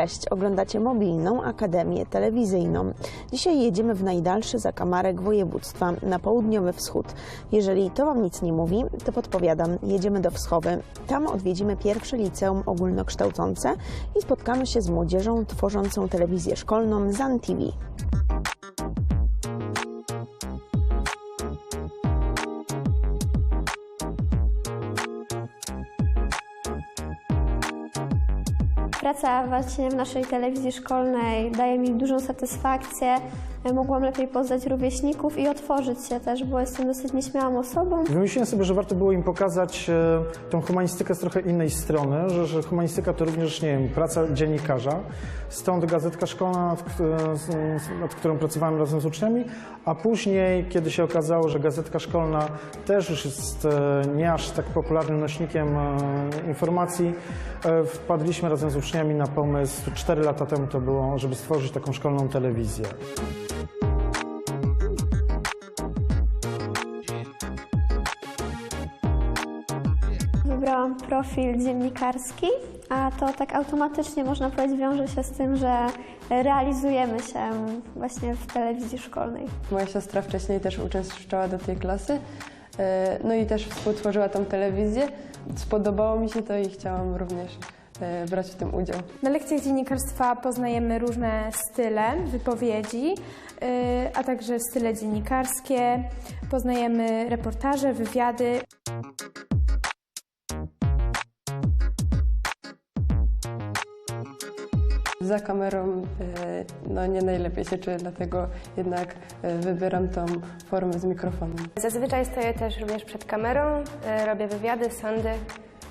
Cześć, oglądacie mobilną Akademię Telewizyjną. Dzisiaj jedziemy w najdalszy zakamarek województwa, na południowy wschód. Jeżeli to Wam nic nie mówi, to podpowiadam, jedziemy do Wschowy. Tam odwiedzimy pierwsze liceum ogólnokształcące i spotkamy się z młodzieżą tworzącą telewizję szkolną ZAN TV. Praca właśnie w naszej telewizji szkolnej daje mi dużą satysfakcję. Mogłam lepiej poznać rówieśników i otworzyć się też, bo jestem dosyć nieśmiałą osobą. Wymyśliłem sobie, że warto było im pokazać e, tą humanistykę z trochę innej strony, że, że humanistyka to również, nie wiem, praca dziennikarza. Stąd gazetka szkolna, z- nad którą pracowałem razem z uczniami, a później, kiedy się okazało, że gazetka szkolna też już jest e, nie aż tak popularnym nośnikiem e, informacji, e, wpadliśmy razem z uczniami na pomysł, 4 lata temu to było, żeby stworzyć taką szkolną telewizję. Wybrałam profil dziennikarski, a to tak automatycznie można powiedzieć wiąże się z tym, że realizujemy się właśnie w telewizji szkolnej. Moja siostra wcześniej też uczęszczała do tej klasy, e, no i też współtworzyła tą telewizję. Spodobało mi się to i chciałam również e, brać w tym udział. Na lekcjach dziennikarstwa poznajemy różne style wypowiedzi, yy, a także style dziennikarskie. Poznajemy reportaże, wywiady. Za kamerą e, no, nie najlepiej się czuję, dlatego jednak e, wybieram tą formę z mikrofonem. Zazwyczaj stoję też również przed kamerą, e, robię wywiady, sądy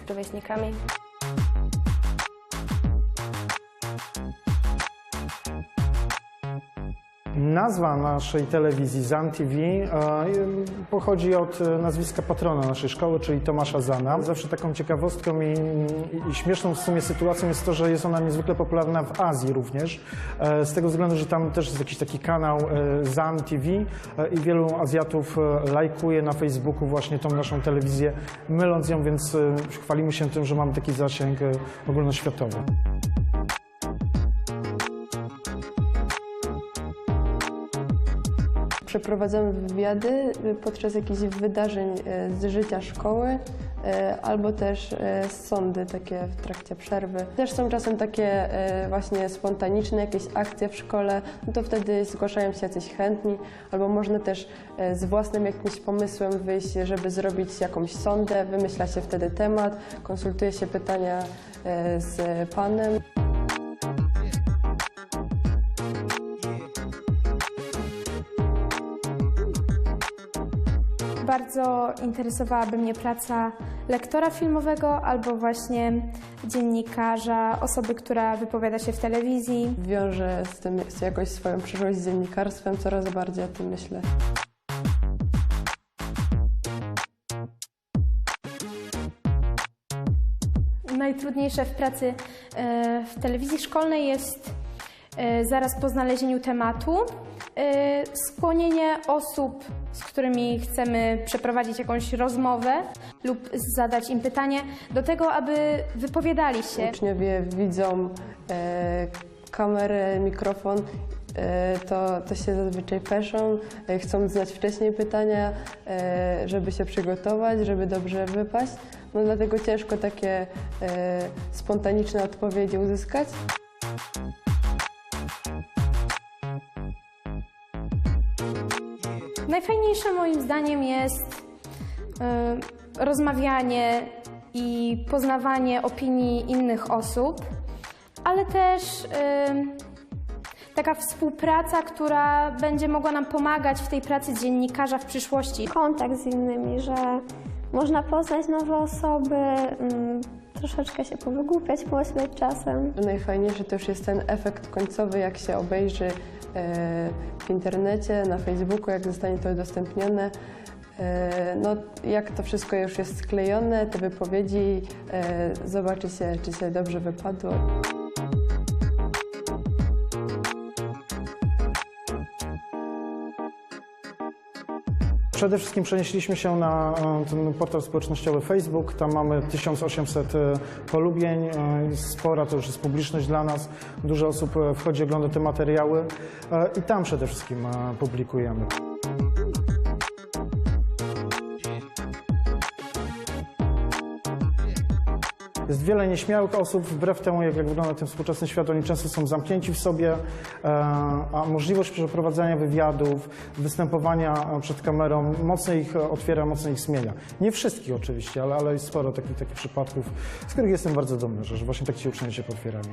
z rówieśnikami. Nazwa naszej telewizji ZAN TV e, pochodzi od e, nazwiska patrona naszej szkoły, czyli Tomasza Zana. Zawsze taką ciekawostką i, i, śmieszną w sumie sytuacją jest to, że jest ona niezwykle popularna w Azji również, e, z tego względu, że tam też jest jakiś taki kanał ZAN TV i wielu Azjatów lajkuje na Facebooku właśnie tą naszą telewizję, myląc ją, więc chwalimy się tym, że mamy taki zasięg ogólnoświatowy. Przeprowadzamy wywiady podczas jakichś wydarzeń e, z życia szkoły, e, albo też e, sądy takie w trakcie przerwy. Też są czasem takie właśnie spontaniczne jakieś akcje w szkole, no to wtedy zgłaszają się jacyś chętni, albo można też z własnym jakimś pomysłem wyjść, żeby zrobić jakąś sondę, wymyśla się wtedy temat, konsultuje się pytania z panem. Bardzo interesowałaby mnie praca lektora filmowego albo właśnie dziennikarza, osoby, która wypowiada się w telewizji. Wiążę z tym z jakoś swoją przyszłość z dziennikarstwem, coraz bardziej o tym myślę. Najtrudniejsze w pracy e, w telewizji szkolnej jest e, zaraz po znalezieniu tematu e, skłonienie osób, z którymi chcemy przeprowadzić jakąś rozmowę lub zadać im pytanie, do tego, aby wypowiadali się. Uczniowie widzą e, kamerę, mikrofon, e, to, to się zazwyczaj peszą, e, chcą znać wcześniej pytania, e, żeby się przygotować, żeby dobrze wypaść. No dlatego ciężko takie e, spontaniczne odpowiedzi uzyskać. Najfajniejsze moim zdaniem jest y, rozmawianie i poznawanie opinii innych osób, ale też y, taka współpraca, która będzie mogła nam pomagać w tej pracy dziennikarza w przyszłości. Kontakt z innymi, że można poznać nowe osoby, mm, troszeczkę się powygłupiać, pośmiać czasem. Najfajniejszy to już jest ten efekt końcowy, jak się obejrzy e, w internecie, na Facebooku, jak zostanie to udostępnione. E, No, jak to wszystko już jest sklejone, te wypowiedzi, e, zobaczy się, czy się dobrze wypadło. Przede wszystkim przenieśliśmy się na e, ten portal społecznościowy Facebook. Tam mamy 1800 e, polubień. e, Spora to już jest publiczność dla nas. Dużo osób wchodzi, ogląda te materiały i tam przede wszystkim publikujemy. Jest wiele nieśmiałych osób, wbrew temu, jak, jak wygląda ten współczesny świat, oni często są zamknięci w sobie, e, a możliwość przeprowadzania wywiadów, występowania e, przed kamerą mocno ich e, otwiera, mocno ich zmienia. Nie wszystkich oczywiście, ale, ale jest sporo takich, takich przypadków, z których jestem bardzo dumny, że, właśnie tak ci uczniowie się potwierali.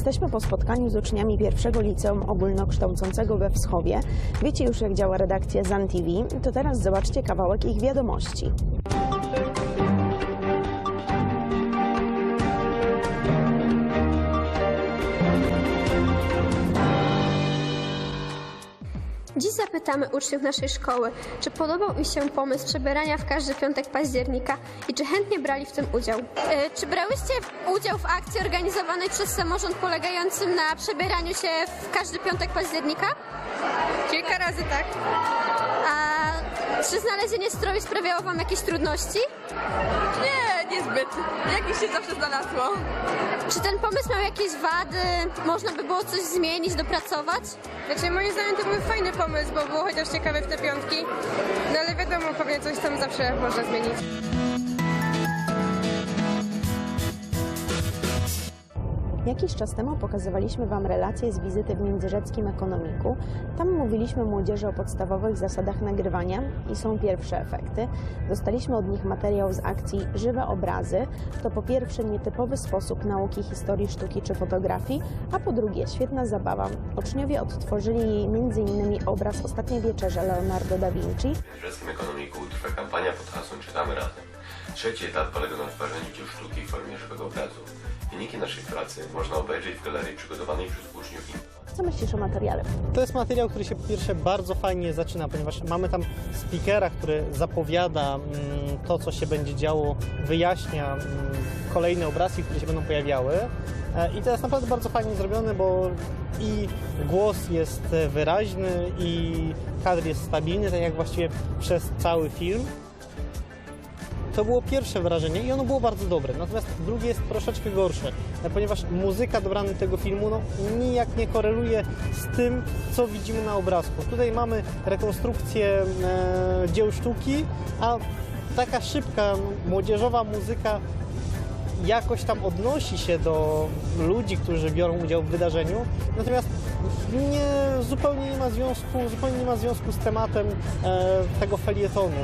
Jesteśmy po spotkaniu z uczniami pierwszego liceum ogólnokształcącego we Wschowie. Wiecie już, jak działa redakcja ZAN TV, to teraz zobaczcie kawałek ich wiadomości. Zapytamy uczniów naszej szkoły, czy podobał im się pomysł przebierania w każdy piątek października i czy chętnie brali w tym udział. E, czy brałyście udział w akcji organizowanej przez samorząd polegającym na przebieraniu się w każdy piątek października? Kilka razy tak. Czy znalezienie stroju sprawiało wam jakieś trudności? Nie, niezbyt. Jakieś się zawsze znalazło. Czy ten pomysł miał jakieś wady? Można by było coś zmienić, dopracować? Znaczy moim zdaniem to był fajny pomysł, bo było chociaż ciekawe w te piątki. No ale wiadomo, pewnie coś tam zawsze można zmienić. Jakiś czas temu pokazywaliśmy Wam relacje z wizyty w Międzyrzeckim Ekonomiku. Tam mówiliśmy młodzieży o podstawowych zasadach nagrywania i są pierwsze efekty. Dostaliśmy od nich materiał z akcji Żywe Obrazy. To po pierwsze nietypowy sposób nauki historii sztuki czy fotografii, a po drugie świetna zabawa. Uczniowie odtworzyli m.in. obraz Ostatnia Wieczerza Leonardo da Vinci, W Międzyrzeckim Ekonomiku trwa kampania pod hasłem Czytamy Razem. Trzeci etap polega na tworzeniu dzieł sztuki w formie żywego obrazu. Wyniki naszej pracy można obejrzeć w galerii przygotowanej przez uczniów Co myślisz o materiale? To jest materiał, który się po pierwsze bardzo fajnie zaczyna, ponieważ mamy tam speakera, który zapowiada mm, to, co się będzie działo, wyjaśnia mm, kolejne obrazki, które się będą pojawiały. E, I to jest naprawdę bardzo fajnie zrobione, bo i głos jest wyraźny, i kadr jest stabilny, tak jak właściwie przez cały film. To było pierwsze wrażenie i ono było bardzo dobre. Natomiast drugie jest troszeczkę gorsze, e, ponieważ muzyka dobrana do tego filmu no, nijak nie koreluje z tym, co widzimy na obrazku. Tutaj mamy rekonstrukcję e, dzieł sztuki, a taka szybka, młodzieżowa muzyka jakoś tam odnosi się do ludzi, którzy biorą udział w wydarzeniu, natomiast nie, zupełnie nie ma związku, zupełnie nie ma związku z tematem e, tego felietonu.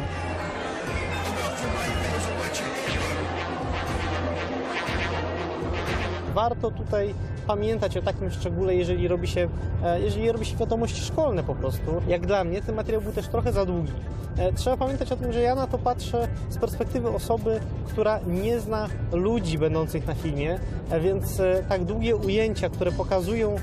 Warto tutaj pamiętać o takim szczególe, jeżeli robi się, e, jeżeli robi się wiadomości szkolne po prostu. Jak dla mnie ten materiał był też trochę za długi. E, Trzeba pamiętać o tym, że ja na to patrzę z perspektywy osoby, która nie zna ludzi będących na filmie, e, więc tak długie ujęcia, które pokazują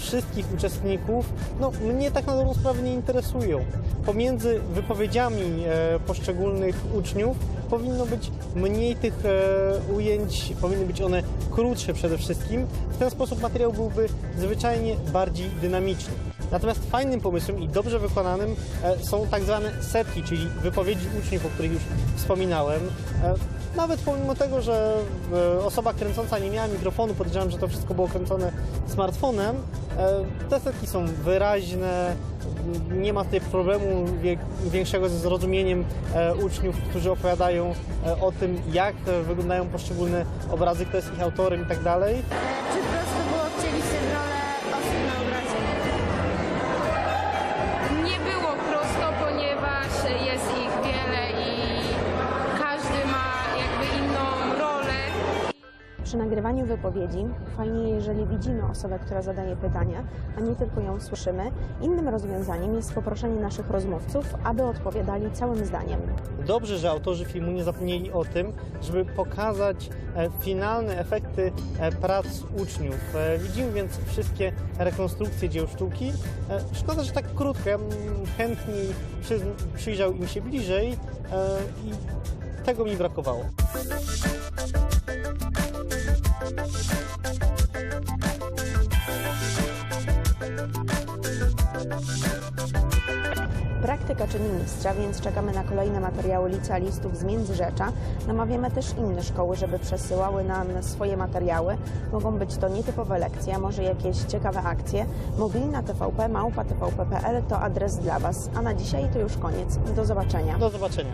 wszystkich uczestników, no mnie tak na dobrą sprawę nie interesują. Pomiędzy wypowiedziami e, poszczególnych uczniów powinno być mniej tych e, ujęć, powinny być one krótsze przede wszystkim. W ten sposób materiał byłby zwyczajnie bardziej dynamiczny. Natomiast fajnym pomysłem i dobrze wykonanym e, są tak zwane setki, czyli wypowiedzi uczniów, o których już wspominałem. Nawet pomimo tego, że e, osoba kręcąca nie miała mikrofonu, podejrzewam, że to wszystko było kręcone smartfonem, e, te setki są wyraźne, nie ma tutaj problemu większego ze zrozumieniem e, uczniów, którzy opowiadają o tym, jak wyglądają poszczególne obrazy, kto jest ich autorem i tak dalej. Przy nagrywaniu wypowiedzi fajnie, jeżeli widzimy osobę, która zadaje pytania, a nie tylko ją słyszymy. Innym rozwiązaniem jest poproszenie naszych rozmówców, aby odpowiadali całym zdaniem. Dobrze, że autorzy filmu nie zapomnieli o tym, żeby pokazać e, finalne efekty e, prac uczniów. E, Widzimy więc wszystkie rekonstrukcje dzieł sztuki. Szkoda, że tak krótko. Ja chętniej przyjrzał im się bliżej i tego mi brakowało. Praktyka czyni mistrza, więc czekamy na kolejne materiały licealistów z Międzyrzecza. Namawiamy też inne szkoły, żeby przesyłały nam swoje materiały. Mogą być to nietypowe lekcje, a może jakieś ciekawe akcje. Mobilna TVP, małpa tvp.pl to adres dla Was. A na dzisiaj to już koniec. Do zobaczenia. Do zobaczenia.